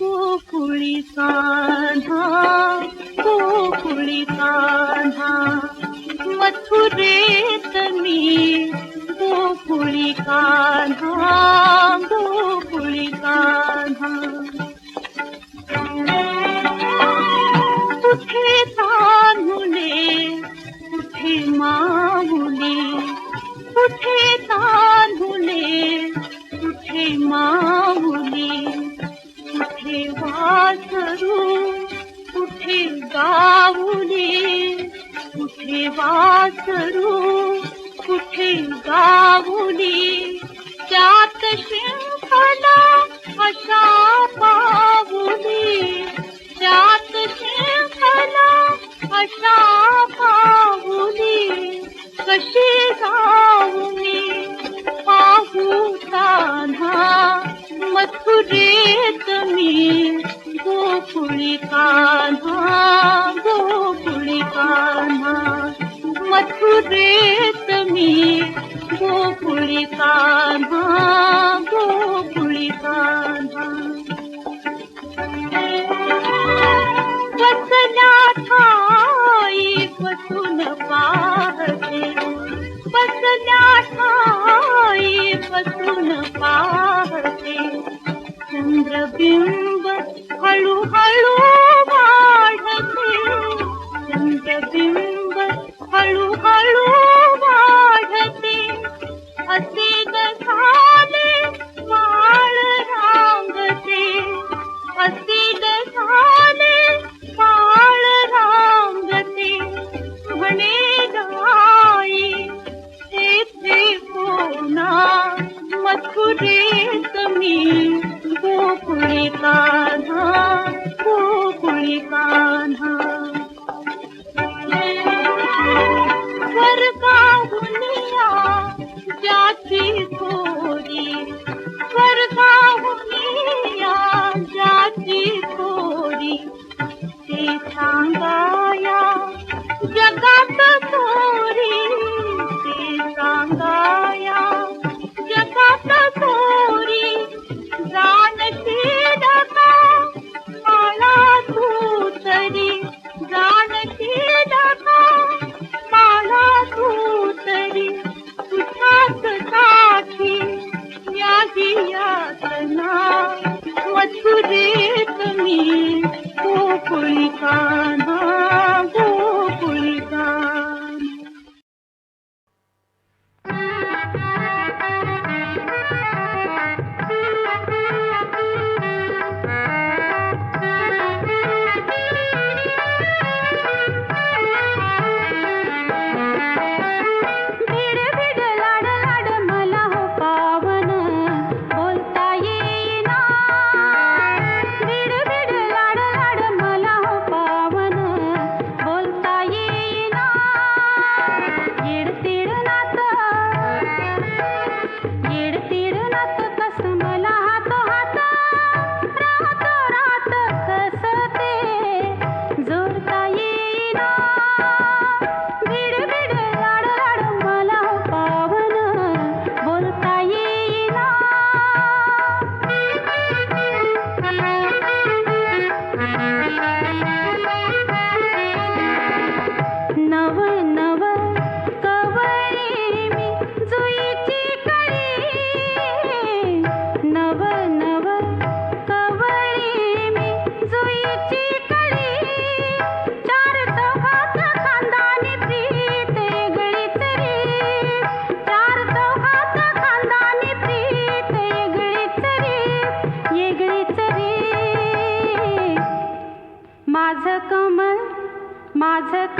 खुड़ी कांधा कान्हा मथुरे तमी गोड़ी कान्हा करू कुठे गावुनी त्यात शिंपला अशा त्यात शिंपला अशा कशी गावुनी पाहू तान्हा मथुरेत मी गोकुळिका प्रेत में गोकुल का माझ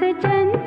सजन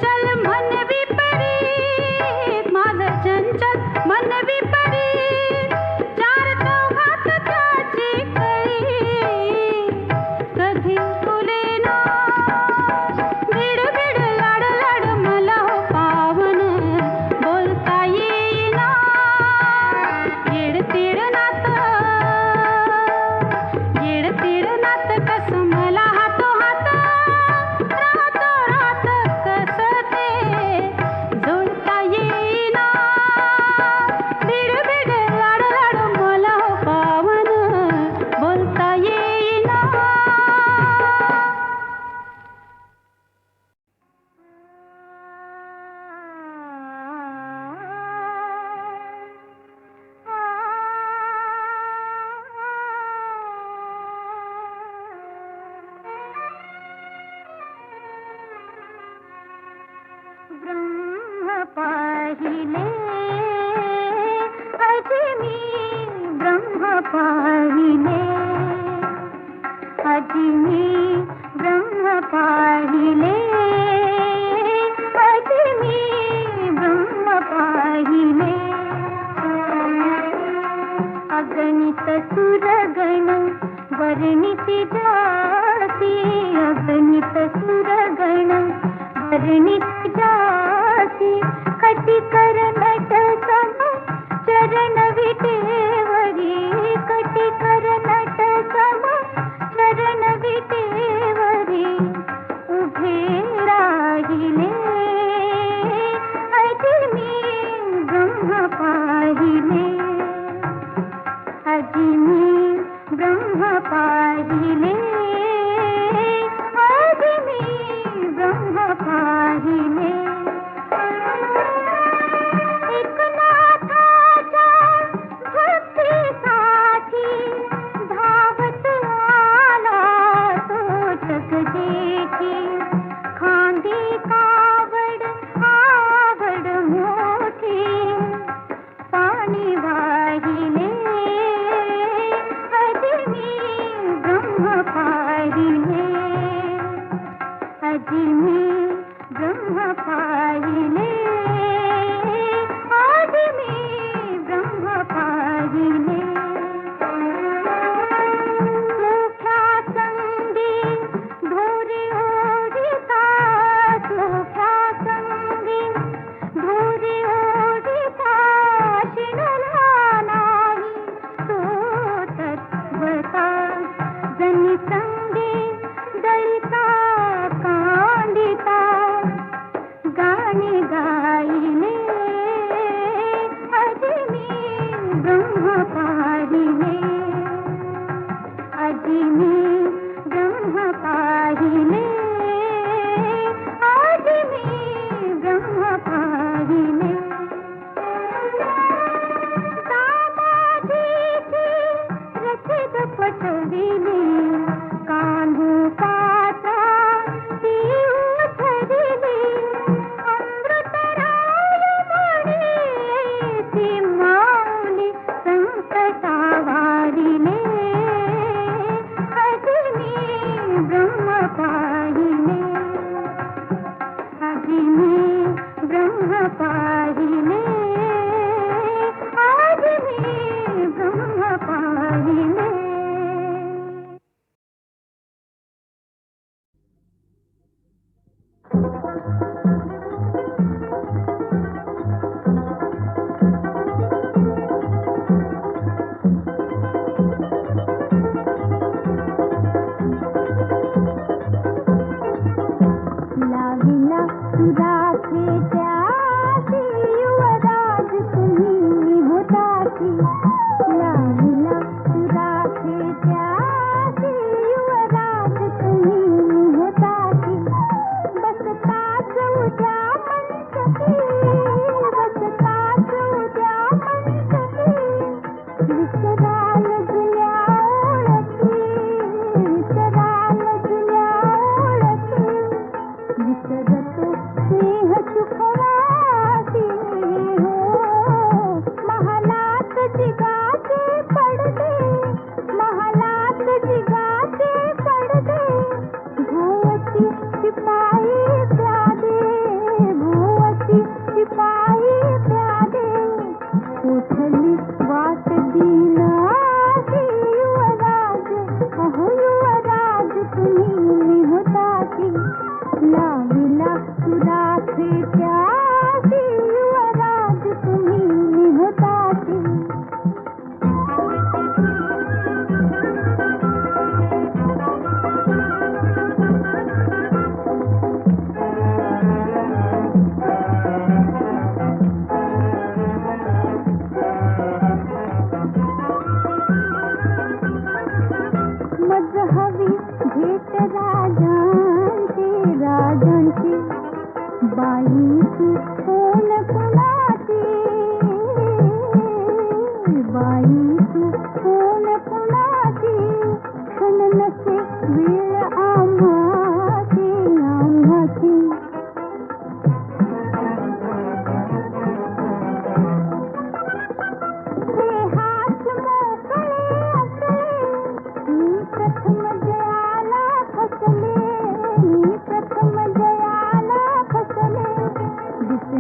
अग्नि ब्रह्म पाहिले। अग्नि ब्रह्म पाहिले। अगणित सुरगण वर्णित जाति। अगणित सुरगण वर्णित पाही में। इन्हीं ब्रह्म पाई ले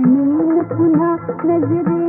नील पुनः नजरे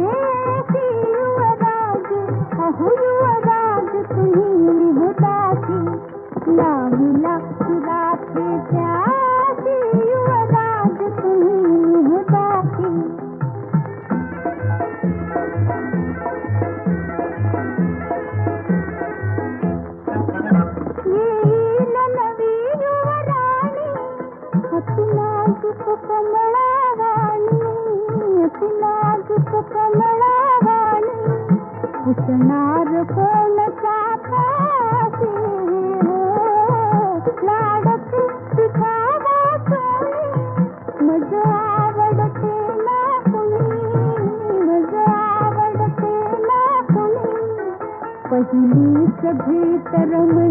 ¡Gracias!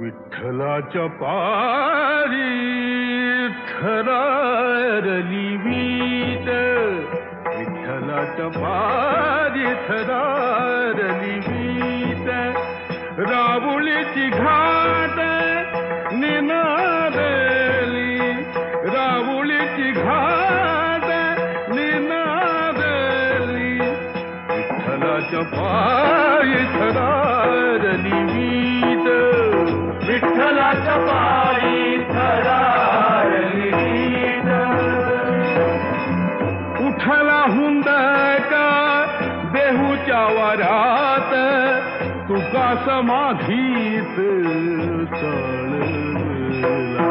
विठ्ठलाच्या पारी थरारली वीट विठ्ठलाच्या पारी थरारली वीट रावुळीची घाट निनादली रावुळीची घाट निनादली। विठ्ठलाच्या पारी समाधीत चढला.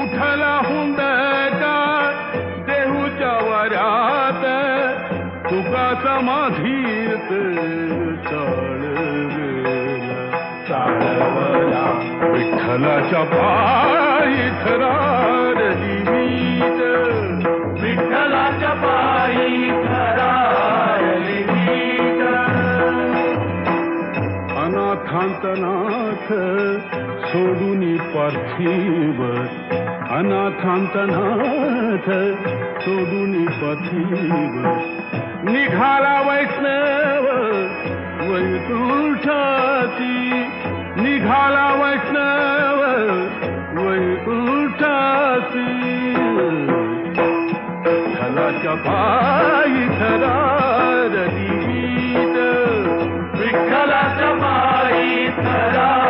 उठला हुंद का देहूच्या वऱ्यात तुका समाधीत चढला चालवला विठ्ठलाच्या पायथरा नाथ सोडून पार्थिव अनाथांचा नाथ सोडून पार्थिव. निघाला वैष्णव वैकुंठाची. निघाला वैष्णव वैकुंठाची. थलाच्या पायी थरा रवी गीत विठ्ठलाच्या Sarah.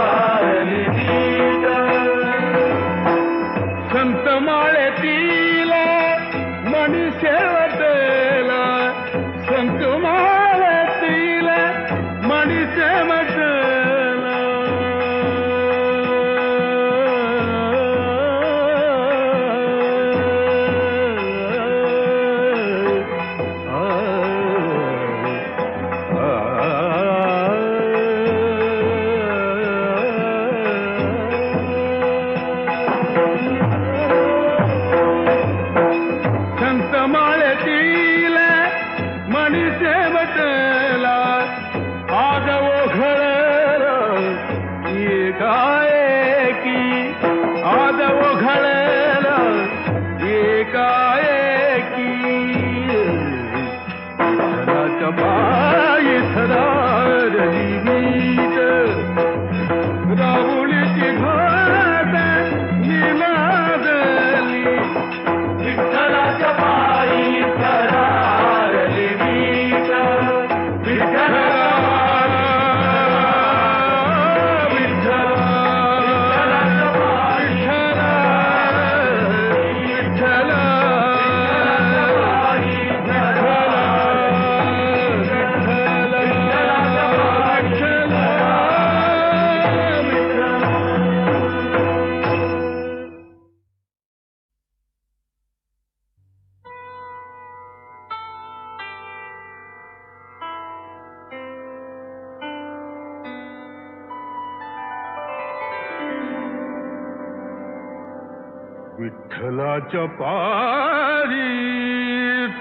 विठ्ठलाच्या पारी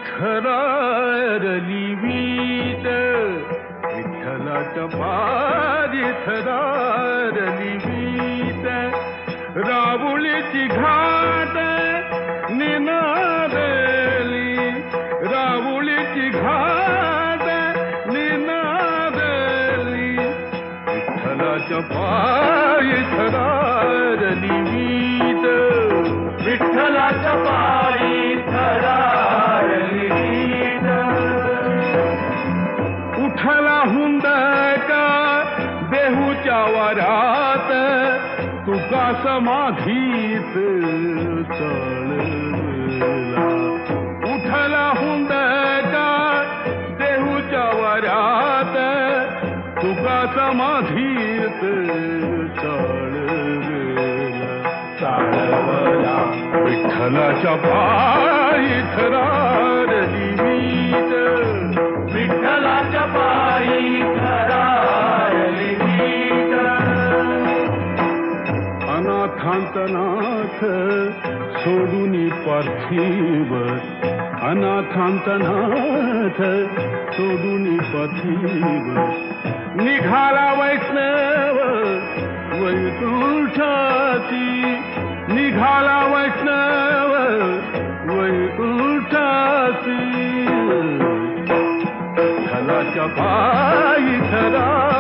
थरारली वीट विठ्ठलाच्या पारी थरारली वीट राबुलीची घाट निनादली. राबुलीची घाट निनादली. विठ्ठलाच्या पारी थरारली समाधीत चळला उठला हुंदका देहूच्या वरात तुका समाधीत चळला चालवला. विठ्ठलाच्या पायथरा सोडून पार्थिव अनाथांतनाथ सोडून पार्थिव निघाला वैष्णव वैकुंठाची. निघाला वैष्णव वैकुंठाची. विठ्ठलाच्या पायी थरारली